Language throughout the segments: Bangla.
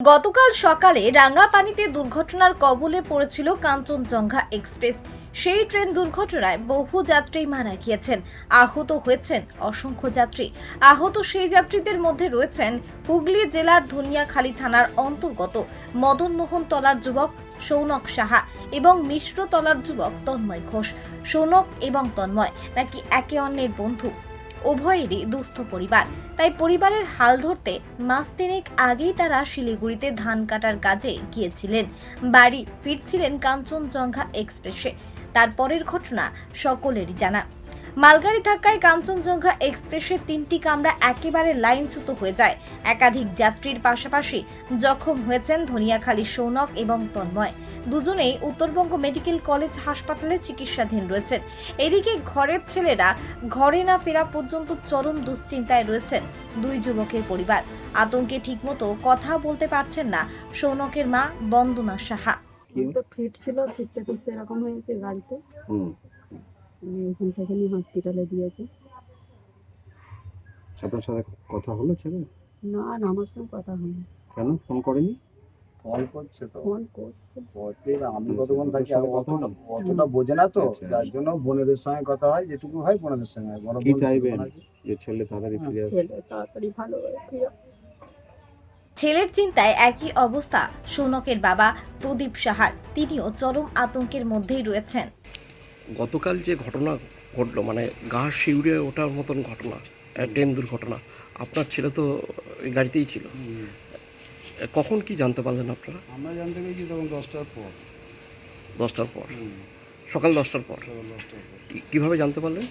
গতকাল সকালে রাঙ্গাপানিতে দুর্ঘটনার কবলে পড়েছিল কাঞ্চনজঙ্ঘা এক্সপ্রেস। সেই ট্রেন দুর্ঘটনায় বহু যাত্রী মারা গিয়েছেন। আহত হয়েছেন অসংখ্য যাত্রী। আহত সেই যাত্রীদের মধ্যে রয়েছেন হুগলি জেলার ধনিয়াখালী থানার অন্তর্গত মদনমোহন তলার যুবক সৌনক সাহা এবং মিশ্র তলার যুবক তন্ময় ঘোষ। সৌনক এবং তন্ময় নাকি একে অন্যের বন্ধু। উভয়েরই দুস্থ পরিবার। তাই পরিবারের হাল ধরতে মাস তিনেক আগেই তারা শিলিগুড়িতে ধান কাটার কাজে গিয়েছিলেন। বাড়ি ফিরছিলেন কাঞ্চনজঙ্ঘা এক্সপ্রেসে। তারপরের ঘটনা সকলেরই জানা। মালগাড়ি ধাক্কায় কাঞ্চনজঙ্ঘা এক্সপ্রেসের তিনটি কামরা একেবারে লাইনচ্যুত হয়ে যায়। একাধিক যাত্রীর পাশাপাশি জখম হয়েছেন ধনিয়াখালী সৌনক এবং তন্ময়। দুজনেই উত্তরবঙ্গ মেডিকেল কলেজ হাসপাতালে চিকিৎসাধীন রয়েছেন। এদিকে ঘরের ছেলেরা ঘরে না ফেরা পর্যন্ত চরম দুশ্চিন্তায় রয়েছেন দুই যুবকের পরিবার। আতঙ্কে ঠিকমতো কথা বলতে পারছেন না সৌনকের মা বন্দনা সাহা। ফিট ছিল ফিরতে ফিরতে এরকম হয়েছে গাড়িতে। এখান থেকে নিয়ে হসপিটালে দিয়েছে। আপনার সাথে কথা হলো ছেলে? না আর আমার সঙ্গে কথা হয়নি কেন? ফোন করেনি? ফোন করছে তো। ফোন করছে। করতে আমি আচ্ছা, কতক্ষণ থাকি আর কথা অতটা অতটা বোঝে না তো। আচ্ছা। যার জন্য বোনেদের সঙ্গে কথা হয় যেটুকু হয় বোনেদের সঙ্গে হয়। বড় কি চাইবেন? যে ছেলে তাড়াতাড়ি ফিরে আসবে ছেলে তাড়াতাড়ি ভালো হয়ে ফিরে ছেলের চিন্তায় একই অবস্থা। সৌনকের বাবা প্রদীপ সাহার। তিনিও চরম আতঙ্কের মধ্যেই রয়েছেন। গতকাল যে ঘটনা ঘটলো মানে গা শিউরে ওঠার মতন ঘটনা ট্রেন দুর্ঘটনা আপনার ছেলে তো ওই গাড়িতেই ছিল। কখন কি জানতে পারলেন আপনারা? আমরা জানতে পেরেছি তখন দশটার পর। দশটার পর। সকাল দশটার পর। সকাল দশটার পর। কীভাবে জানতে পারলেন?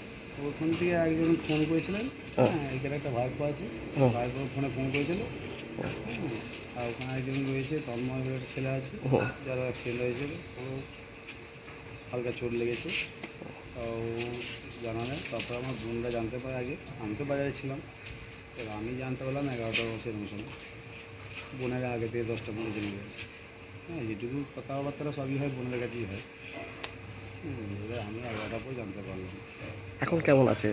ওখান থেকে একজন ফোন করেছিলেন। হ্যাঁ। হ্যাঁ এখানে একটা ভাইপো আছে। হুম। ভাইপো ফোনে ফোন করেছিল। আর ওখানে একজন রয়েছে তন্ময় ছেলে আছে। যারা অ্যাক্সিডেন্ট হয়েছিল। ও হালকা চোট লেগেছে। ও জানালেন তারপরে আমার বোনরা জানতে পারে আগে। আমি তো বাজারে ছিলাম। এবার আমি জানতে পারলাম এগারোটা সেরকম সময়। বোনেরা আগে থেকে দশটা পনেরো জেনে গেছে হ্যাঁ যেটুকু কথাবার্তা সবই হয় বোনের কাছেই হয়। এবার আমি এগারোটা পর জানতে পারলাম। এখন কেমন আছে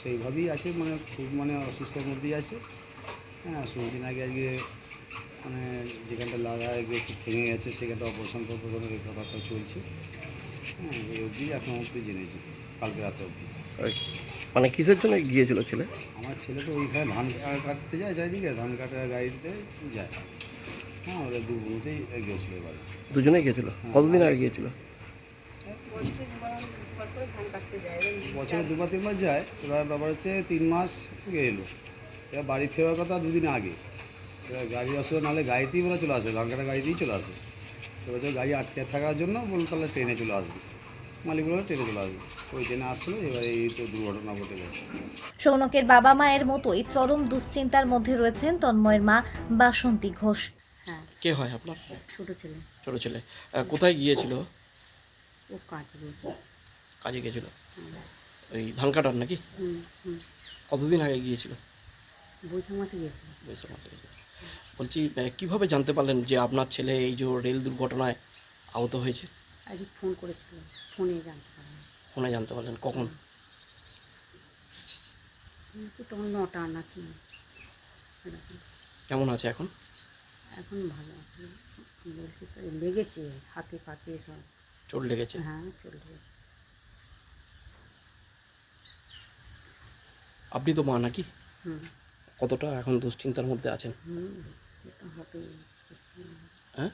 সেইভাবেই আছে মানে খুব মানে অসুস্থর মধ্যেই আছে। হ্যাঁ শুনছি নাকি আজকে মানে যেখানটা লাগা গেছে ভেঙে গেছে সেখানটা অপারেশন প্রপারেশনের কথাবার্তা চলছে। হ্যাঁ এই অবধি এখন অবধি জেনেছি কালকে রাতে অবধি। মানে কিসের জন্য গিয়েছিল ছেলে? আমার ছেলে তো ওইখানে ধান কাটতে যায় চারিদিকে ধান কাটার গাড়িতে যায়। হ্যাঁ ওরা দু বোনতেই গেছিল এবার। দুজনেই গিয়েছিল কতদিন আগে গিয়েছিল? বছরে দুবার তিনবার যায়। এবার ব্যাপার হচ্ছে তিন মাস এলো এবার বাড়ি ফেরার কথা দুদিন আগে। গাড়ি আসলে নাহলে গাড়িতেই বলে চলে আসে ধানকাটা গাড়িতেই চলে আসে এবার তো গাড়ি আটকে থাকার জন্য বলল তাহলে ট্রেনে চলে আসবে। মালিক ট্রেনে চলে আসবে। ওই ট্রেনে আসছিল এবার এই তো দুর্ঘটনা ঘটে গেছে। সৌনকের বাবা মায়ের মতোই চরম দুশ্চিন্তার মধ্যে রয়েছেন তন্ময়ের মা বাসন্তী ঘোষ। হ্যাঁ। কে হয় আপনার? ছোট ছেলে। ছোট ছেলে। কোথায় গিয়েছিল? ও কাজ কাজে গিয়েছিল? ওই ধান কাটার নাকি কতদিন আগে গিয়েছিল? বৈশাখ মাসে গেছে বৈশাখ মাসে গিয়েছিল। বলছি কীভাবে জানতে পারলেন যে আপনার ছেলে এই যে রেল দুর্ঘটনায় আহত হয়েছে? আজকে ফোন করেছিল ফোনে জানতে পারলাম। ফোনে জানতে পারলেন কখন? তখন নটা নাকি। কেমন আছে এখন? এখন ভালো আছে। বলছি তো লেগেছে হাতে পাতে সব। চোট লেগেছে? হ্যাঁ চলে গেছে আপনি তো মা নাকি? হুম। কতটা এখন দুশ্চিন্তার মধ্যে আছেন? হ্যাঁ?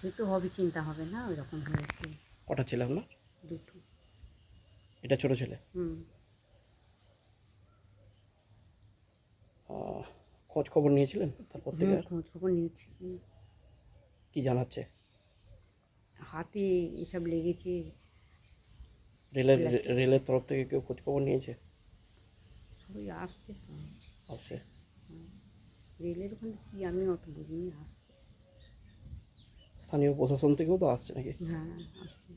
সে তো হবে চিন্তা হবে না ওই রকম হয়েছে। কটা ছেলে আপনার? দুটো। এটা ছোট ছেলে? হুম। খোঁজ খবর নিয়েছিলেন তারপর থেকে? খোঁজ খবর নিয়েছি। কি জানাচ্ছে? হাতে এসব লেগেছে। রেলের রেলের তরফ থেকে কেউ খোঁজ খবর নিয়েছে? সবাই আসছে আসছে। রেলের ওখানে কি? আমি অত বুঝিনি আসছে। স্থানীয় প্রশাসন থেকেও তো আসছে নাকি? হ্যাঁ আসছে।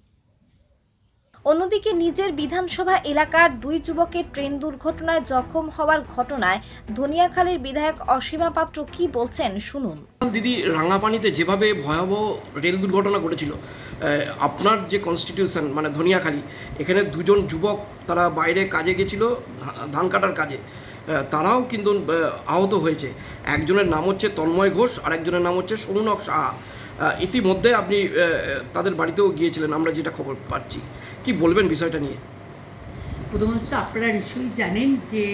অন্যদিকে নিজের বিধানসভা এলাকার দুই যুবকের ট্রেন দুর্ঘটনায় জখম হওয়ার ঘটনায় ধনিয়াখালীর বিধায়ক অসীমা পাত্র কি বলছেন শুনুন। দিদি রাঙাপানিতে যেভাবে ভয়াবহ রেল দুর্ঘটনা ঘটেছিল আপনার যে কনস্টিটিউশন মানে ধনিয়াখালী এখানে দুজন যুবক তারা বাইরে কাজে গেছিল ধান কাটার কাজে। তারাও কিন্তু আহত হয়েছে। একজনের নাম হচ্ছে তন্ময় ঘোষ আর একজনের নাম হচ্ছে সৌনক সাহা। ইতিমধ্যে আপনি তাদের বাড়িতেও গিয়েছিলেন, আমরা যেটা খবর পাচ্ছি। কি বলবেন বিষয়টা নিয়ে? প্রথমত আপনারা নিশ্চয়ই জানেন যে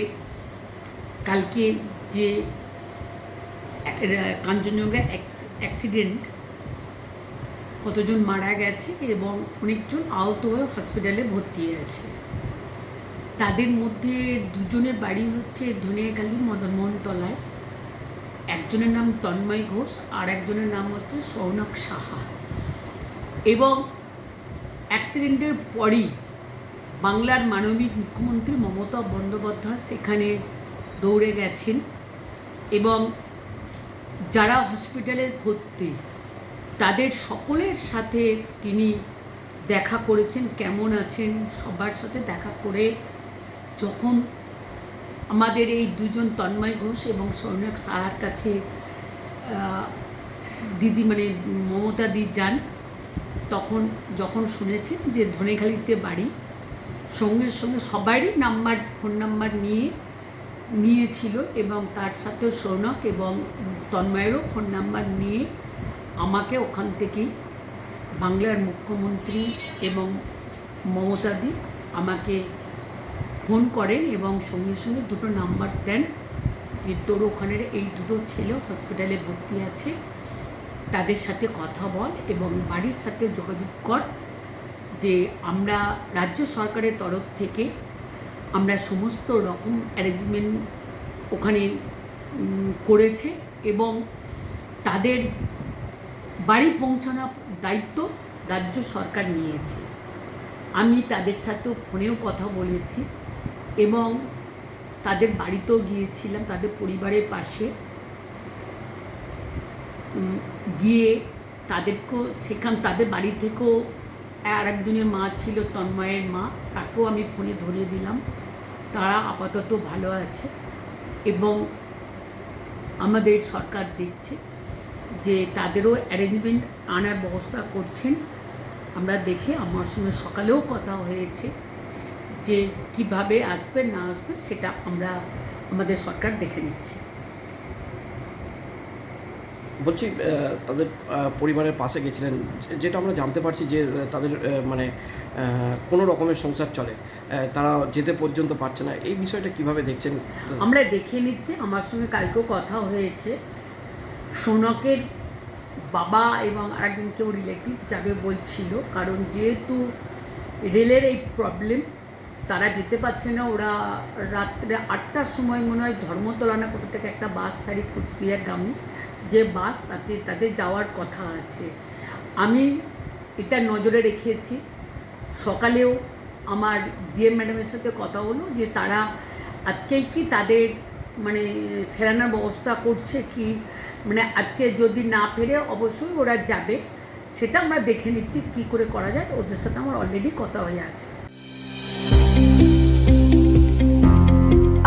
কালকে যে কাঞ্চনজঙ্ঘা অ্যাক্সিডেন্ট, কতজন মারা গেছে এবং অনেকজন আহত হয়ে হসপিটালে ভর্তি আছে তাদের মধ্যে দুজনের বাড়ি হচ্ছে ধনিয়াখালী মদনমোহনতলায়। একজনের নাম তন্ময় ঘোষ, আর একজনের নাম হচ্ছে সৌনক সাহা। এবং অ্যাক্সিডেন্টের পরই বাংলার মানবিক মুখ্যমন্ত্রী মমতা বন্দ্যোপাধ্যায় সেখানে দৌড়ে গেছেন এবং যারা হসপিটালে ভর্তি, তাদের সকলের সাথে তিনি দেখা করেছেন, কেমন আছেন, সবার সাথে দেখা করে যখন আমাদের এই দুজন তন্ময় ঘোষ এবং সৌনক সাহার কাছে দিদি মানে মমতা দি যান, তখন যখন শুনেছেন যে ধনেখালিতে বাড়ি, সঙ্গে সঙ্গে সবারই নাম্বার, ফোন নাম্বার নিয়ে, নিয়েছিল এবং তার সাথে সৌনক এবং তন্ময়েরও ফোন নাম্বার নিয়ে আমাকে ওখান থেকেই বাংলার মুখ্যমন্ত্রী এবং মমতাদি আমাকে ফোন করেন এবং সঙ্গে সঙ্গে দুটো নাম্বার দেন যে তোর ওখানের এই দুটো ছেলে হসপিটালে ভর্তি আছে, তাদের সাথে কথা বল এবং বাড়ির সাথে যোগাযোগ কর যে আমরা রাজ্য সরকারের তরফ থেকে আমরা সমস্ত রকম অ্যারেঞ্জমেন্ট ওখানে করেছে এবং তাদের বাড়ি পৌঁছানোর দায়িত্ব রাজ্য সরকার নিয়েছে। আমি তাদের সাথেও ফোনেও কথা বলেছি। এবং তাদের বাড়িতেও গিয়েছিলাম, তাদের পরিবারের পাশে। গিয়ে তাদেরকেও সেখান, তাদের বাড়ি থেকেও আর একজনের মা ছিল, তন্ময়ের মা, তাকেও আমি ফোনে ধরিয়ে দিলাম। তারা আপাতত ভালো আছে এবং আমাদের সরকার দেখছে যে তাদেরও অ্যারেঞ্জমেন্ট আনার ব্যবস্থা করছেন। আমরা দেখে আমার সঙ্গে সকালেও কথা হয়েছে। যে কীভাবে আসবে না আসবে সেটা আমরা আমাদের সরকার দেখে নিচ্ছে। বলছি তাদের পরিবারের পাশে গেছিলেন যেটা আমরা জানতে পারছি যে তাদের মানে কোনো রকমের সংসার চলে তারা যেতে পর্যন্ত পারছে না এই বিষয়টা কীভাবে দেখছেন? আমরা দেখে নিচ্ছি আমার সঙ্গে কালকেও কথা হয়েছে। সোনকের বাবা এবং আরেকজন কেউ রিলেটিভ যাবে বলছিল কারণ যেহেতু রেলের এই প্রবলেম তারা যেতে পারছে না। ওরা রাত্রে আটটার সময় মনে হয় ধর্মতলা না কোথা থেকে একটা বাস ছাড়ি কুচবিহার গামী যে বাস তাতে তাদের যাওয়ার কথা আছে। আমি এটা নজরে রেখেছি। সকালেও আমার ডিএম ম্যাডামের সাথে কথা হলো যে তারা আজকেই কি তাদের মানে ফেরানোর ব্যবস্থা করছে কি? মানে আজকে যদি না ফেরে অবশ্যই ওরা যাবে। সেটা আমরা দেখে নিচ্ছি কি করে করা যায়। ওদের সাথে আমার অলরেডি কথা হয়ে আছে।